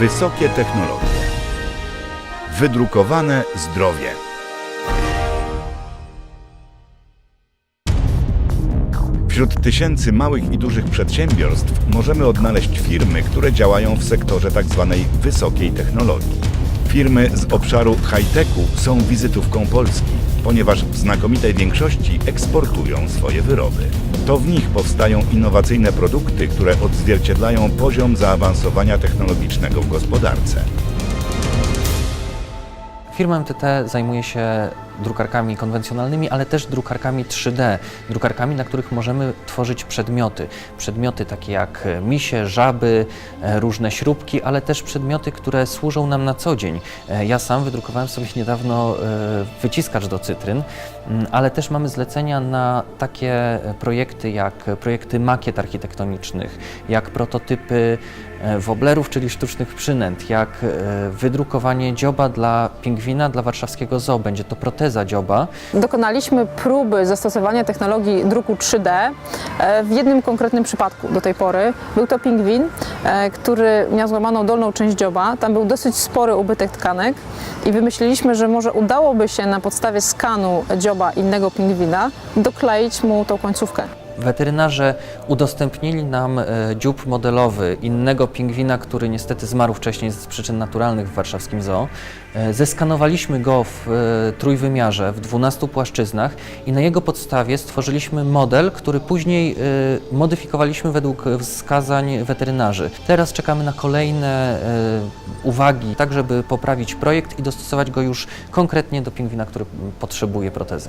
Wysokie technologie. Wydrukowane zdrowie. Wśród tysięcy małych i dużych przedsiębiorstw możemy odnaleźć firmy, które działają w sektorze tzw. wysokiej technologii. Firmy z obszaru high-techu są wizytówką Polski, ponieważ w znakomitej większości eksportują swoje wyroby. To w nich powstają innowacyjne produkty, które odzwierciedlają poziom zaawansowania technologicznego w gospodarce. Firma MTT zajmuje się drukarkami konwencjonalnymi, ale też drukarkami 3D, drukarkami, na których możemy tworzyć przedmioty. Przedmioty takie jak misie, żaby, e, różne śrubki, ale też przedmioty, które służą nam na co dzień. E, Ja sam wydrukowałem sobie niedawno e, wyciskacz do cytryn, mm, ale też mamy zlecenia na takie projekty jak projekty makiet architektonicznych, jak prototypy woblerów, czyli sztucznych przynęt, jak e, wydrukowanie dzioba dla pingwina, dla warszawskiego zoo. Będzie to proteza dzioba. Dokonaliśmy próby zastosowania technologii druku 3D e, w jednym konkretnym przypadku do tej pory. Był to pingwin, e, który miał złamaną dolną część dzioba. Tam był dosyć spory ubytek tkanek i wymyśliliśmy, że może udałoby się na podstawie skanu dzioba innego pingwina dokleić mu tą końcówkę. Weterynarze udostępnili nam e, dziób modelowy innego pingwina, który niestety zmarł wcześniej z przyczyn naturalnych w warszawskim zoo. E, Zeskanowaliśmy go w e, trójwymiarze, w 12 płaszczyznach i na jego podstawie stworzyliśmy model, który później modyfikowaliśmy według wskazań weterynarzy. Teraz czekamy na kolejne uwagi, tak żeby poprawić projekt i dostosować go już konkretnie do pingwina, który potrzebuje protezy.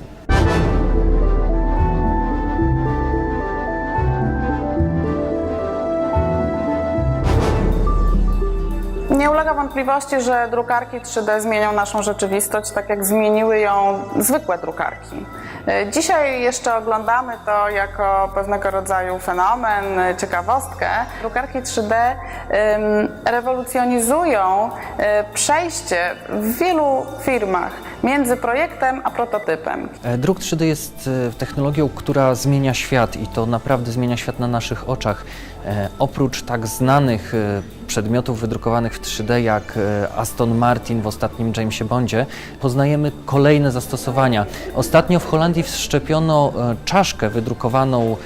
Nie ulega wątpliwości, że drukarki 3D zmienią naszą rzeczywistość, tak jak zmieniły ją zwykłe drukarki. E, Dzisiaj jeszcze oglądamy to jako pewnego rodzaju fenomen, e, ciekawostkę. Drukarki 3D ym, rewolucjonizują e, przejście w wielu firmach między projektem a prototypem. E, Druk 3D jest e, technologią, która zmienia świat i to naprawdę zmienia świat na naszych oczach. E, Oprócz tak znanych przedmiotów wydrukowanych w 3D jak Aston Martin w ostatnim Jamesie Bondzie, poznajemy kolejne zastosowania. Ostatnio w Holandii wszczepiono czaszkę wydrukowaną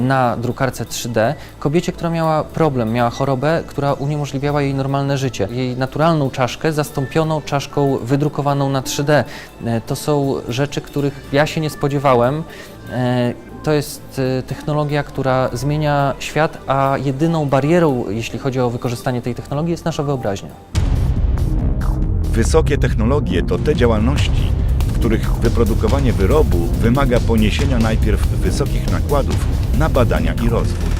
na drukarce 3D kobiecie, która miała problem, miała chorobę, która uniemożliwiała jej normalne życie. Jej naturalną czaszkę zastąpiono czaszką wydrukowaną na 3D. E, To są rzeczy, których ja się nie spodziewałem. E, To jest e, technologia, która zmienia świat, a jedyną barierą, jeśli chodzi o wykorzystanie tej technologii, jest nasza wyobraźnia. Wysokie technologie to te działalności, których wyprodukowanie wyrobu wymaga poniesienia najpierw wysokich nakładów na badania i rozwój.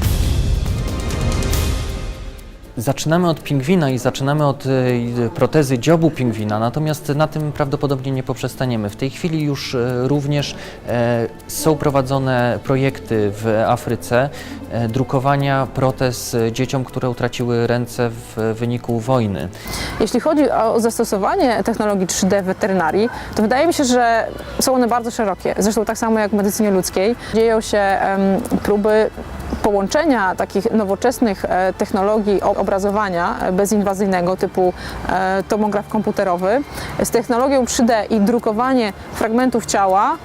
Zaczynamy od pingwina i zaczynamy od e, protezy dziobu pingwina, natomiast na tym prawdopodobnie nie poprzestaniemy. W tej chwili już e, również e, są prowadzone projekty w Afryce drukowania protez dzieciom, które utraciły ręce w wyniku wojny. Jeśli chodzi o zastosowanie technologii 3D w weterynarii, to wydaje mi się, że są one bardzo szerokie. Zresztą tak samo jak w medycynie ludzkiej. Dzieją się próby połączenia takich nowoczesnych e, technologii obrazowania e, bezinwazyjnego typu e, tomograf komputerowy z technologią 3D i drukowanie fragmentów ciała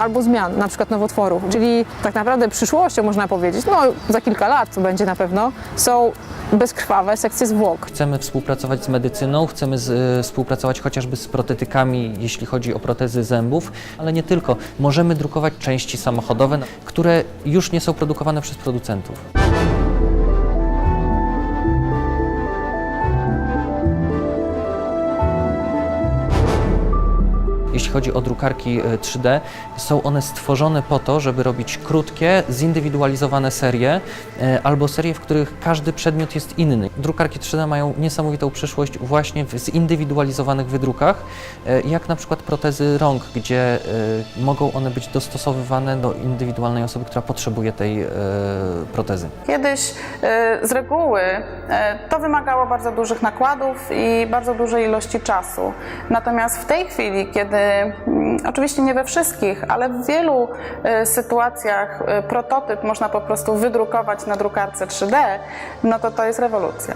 albo zmian, na przykład nowotworów. Czyli tak naprawdę przyszłością można powiedzieć, no za kilka lat to będzie na pewno, są bezkrwawe sekcje zwłok. Chcemy współpracować z medycyną, chcemy z, e, współpracować chociażby z protetykami, jeśli chodzi o protezy zębów, ale nie tylko. Możemy drukować części samochodowe, które już nie są produkowane przez producentów. Jeśli chodzi o drukarki e, 3D, są one stworzone po to, żeby robić krótkie, zindywidualizowane serie e, albo serie, w których każdy przedmiot jest inny. Drukarki 3D mają niesamowitą przyszłość właśnie w zindywidualizowanych wydrukach, e, jak na przykład protezy rąk, gdzie e, mogą one być dostosowywane do indywidualnej osoby, która potrzebuje tej e, protezy. Kiedyś e, z reguły e, to wymagało bardzo dużych nakładów i bardzo dużej ilości czasu. Natomiast w tej chwili, kiedy oczywiście nie we wszystkich, ale w wielu e, sytuacjach e, prototyp można po prostu wydrukować na drukarce 3D, no to to jest rewolucja.